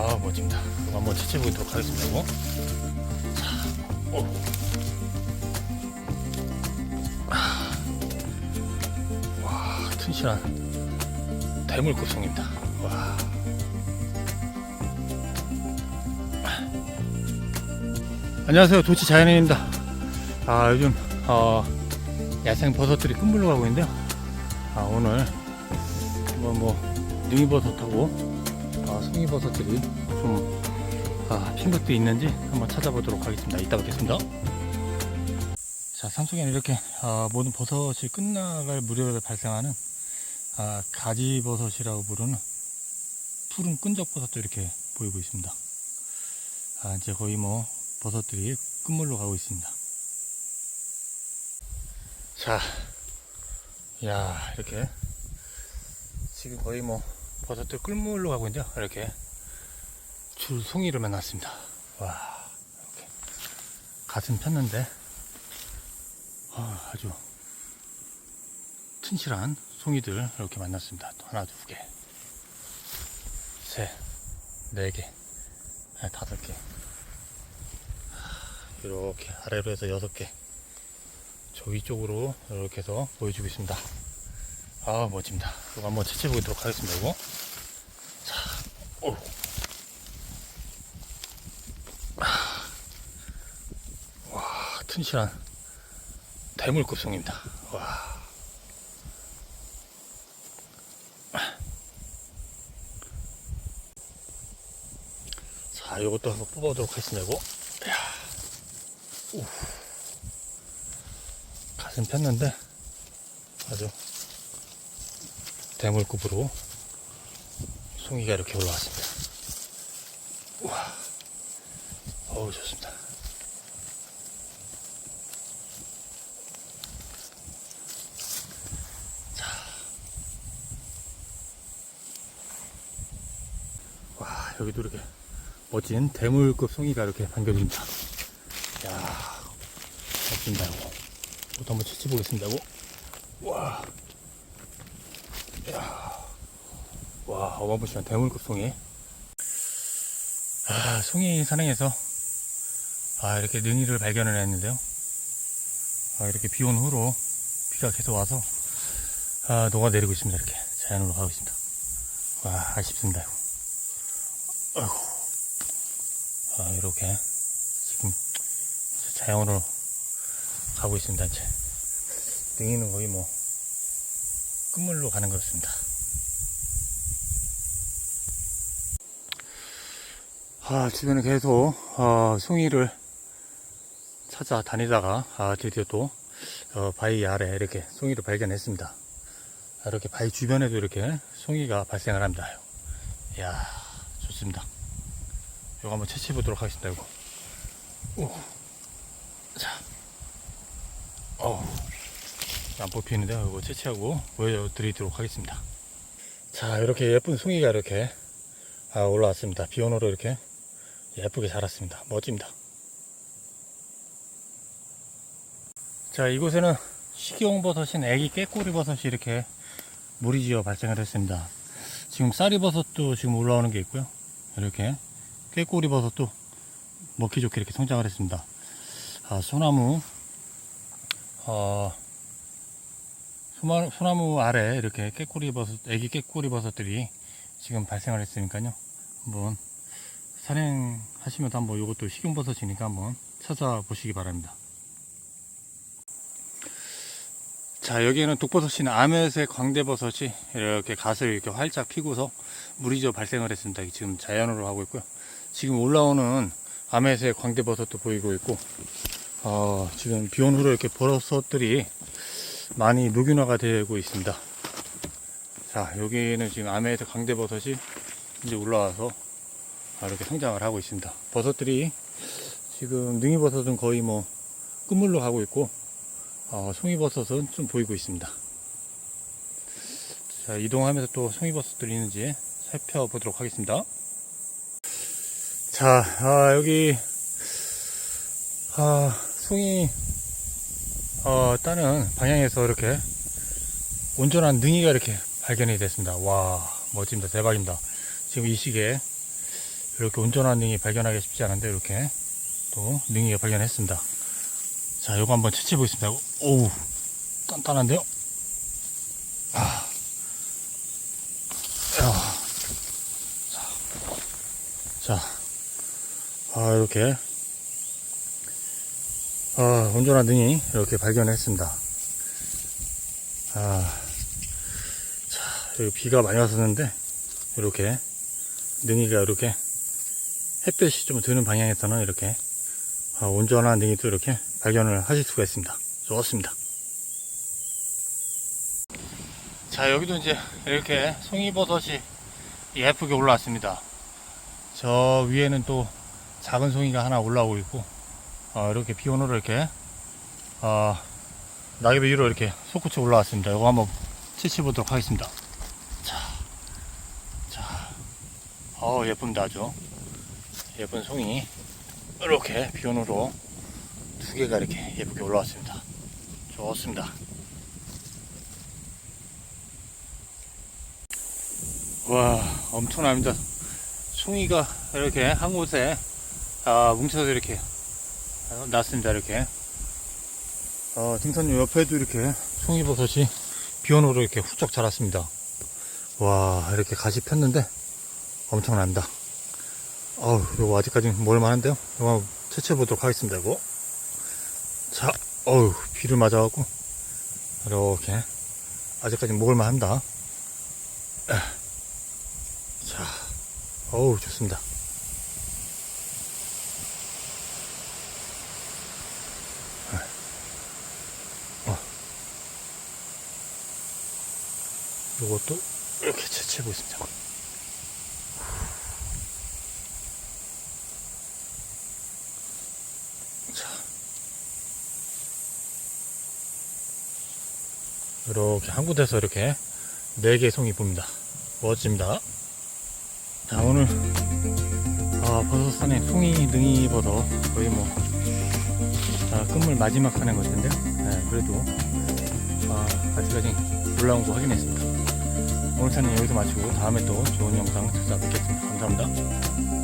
아 멋집니다. 한번 채취해 보도록 하겠습니다. 이거. 자, 오. 아. 와 튼실한 대물급 송입니다. 와. 안녕하세요 도치 자연인입니다. 아 요즘 어, 야생 버섯들이 끝물러 가고 있는데요. 아 오늘 뭐, 뭐, 능이버섯하고, 아, 송이버섯들이 좀, 아, 핀 것도 있는지 한번 찾아보도록 하겠습니다. 이따 뵙겠습니다. 자, 산속에는 이렇게, 아, 모든 버섯이 끝나갈 무렵에 발생하는, 아, 가지버섯이라고 부르는 푸른 끈적버섯도 이렇게 보이고 있습니다. 아, 이제 거의 뭐, 버섯들이 끝물로 가고 있습니다. 자, 야, 이렇게 지금 거의 뭐 버섯들 꿀물로 가고 있는데요. 이렇게 줄 송이를 만났습니다. 와 이렇게 가슴 폈는데 아, 아주 튼실한 송이들 이렇게 만났습니다. 또 하나, 두 개, 셋, 네 개, 아니, 다섯 개. 이렇게 아래로 해서 여섯 개. 저 위쪽으로 이렇게 해서 보여주고 있습니다. 아 멋집니다. 이거 한번 채취해 보도록 하겠습니다. 이거 자, 오. 아. 와 튼실한 대물급송입니다. 와. 자, 이것도 한번 뽑아보도록 하겠습니다. 이거. 이야. 오. 가슴 폈는데 아주 대물급으로 송이가 이렇게 올라왔습니다. 우와, 어우 좋습니다. 자, 와 여기도 이렇게 멋진 대물급 송이가 이렇게 반겨집니다. 야, 멋진다 이거. 이것도 한번 채취 보겠습니다. 이거. 와. 와, 어마무시한 대물급 송이. 아, 송이 산행에서, 아, 이렇게 능이를 발견을 했는데요. 아, 이렇게 비 온 후로 비가 계속 와서, 아, 녹아내리고 있습니다. 이렇게. 자연으로 가고 있습니다. 와, 아쉽습니다. 아이고. 아, 이렇게. 지금, 자연으로 가고 있습니다. 이제. 능이는 거의 뭐, 끝물로 가는 것 같습니다. 아, 주변에 계속, 어, 송이를 찾아 다니다가, 아, 드디어 또, 어, 바위 아래 이렇게 송이를 발견했습니다. 아, 이렇게 바위 주변에도 이렇게 송이가 발생을 합니다. 이야, 좋습니다. 이거 한번 채취해 보도록 하겠습니다, 이거. 오. 자. 어우. 안 뽑히는데요. 이거 채취하고 보여드리도록 하겠습니다. 자, 이렇게 예쁜 송이가 이렇게 아, 올라왔습니다. 비오노로 이렇게 예쁘게 자랐습니다. 멋집니다. 자, 이곳에는 식용버섯인 애기 깨꼬리 버섯이 이렇게 무리지어 발생을 했습니다. 지금 쌀이버섯도 지금 올라오는 게 있고요. 이렇게 깨꼬리 버섯도 먹기 좋게 이렇게 성장을 했습니다. 아, 소나무, 어, 소나무 아래 이렇게 깨꼬리 버섯, 애기 깨꼬리 버섯들이 지금 발생을 했으니까요. 한번 산행하시면서 한번 이것도 식용버섯이니까 한번 찾아보시기 바랍니다. 자, 여기에는 독버섯이나 아메색 광대버섯이 이렇게 갓을 이렇게 활짝 피고서 무리져 발생을 했습니다. 지금 자연으로 하고 있고요. 지금 올라오는 아메색 광대버섯도 보이고 있고, 어, 지금 비온 후로 이렇게 버섯들이 많이 녹균화가 되고 있습니다. 자, 여기는 지금 암에서 강대버섯이 이제 올라와서 아, 이렇게 성장을 하고 있습니다. 버섯들이 지금 능이버섯은 거의 뭐 끝물로 가고 있고, 어, 송이버섯은 좀 보이고 있습니다. 자, 이동하면서 또 송이버섯들이 있는지 살펴보도록 하겠습니다. 자, 아, 여기, 아, 송이, 어, 따는 방향에서 이렇게 온전한 능이가 이렇게 발견이 됐습니다. 와, 멋집니다. 대박입니다. 지금 이 시기에 이렇게 온전한 능이 발견하기 쉽지 않은데 이렇게 또 능이가 발견했습니다. 자, 요거 한번 채취해 보겠습니다. 오우, 단단한데요? 아, 야. 자, 아, 이렇게, 아, 온전한 능이 이렇게 발견했습니다. 아, 자, 여기 비가 많이 왔었는데, 이렇게, 능이가 이렇게, 햇볕이 좀 드는 방향에서는 이렇게, 아, 온전한 능이 또 이렇게 발견을 하실 수가 있습니다. 좋습니다. 자, 여기도 이제 이렇게 송이버섯이 예쁘게 올라왔습니다. 저 위에는 또 작은 송이가 하나 올라오고 있고, 어, 이렇게 비오너로 이렇게, 어, 낙엽 위로 이렇게 솟구쳐 올라왔습니다. 이거 한번 채취해 보도록 하겠습니다. 자, 자, 어 예쁩니다. 아주. 예쁜 송이. 이렇게 비오너로 두 개가 이렇게 예쁘게 올라왔습니다. 좋습니다. 와, 엄청납니다. 송이가 이렇게 한 곳에 아, 뭉쳐서 이렇게 어, 났습니다. 이렇게. 어, 등산로 옆에도 이렇게 송이버섯이 비원으로 이렇게 훌쩍 자랐습니다. 와, 이렇게 가시 폈는데 엄청난다. 어우, 이거 아직까지 먹을만한데요? 이거 채취해 보도록 하겠습니다, 이거. 자, 어우, 비를 맞아갖고, 이렇게, 아직까지 먹을만합니다. 에. 자, 어우, 좋습니다. 요것도 이렇게 채취해 보겠습니다. 자. 이렇게 한 곳에서 이렇게 네개 송이 봅니다. 멋집니다. 자, 오늘, 아, 버섯산에 송이 능이 버섯 거의 뭐, 아, 끝물 마지막 하는 것 같은데요. 네, 그래도, 아, 아직까지 올라온 거 확인했습니다. 오늘 차는 여기서 마치고 다음에 또 좋은 영상 찾아뵙겠습니다. 감사합니다.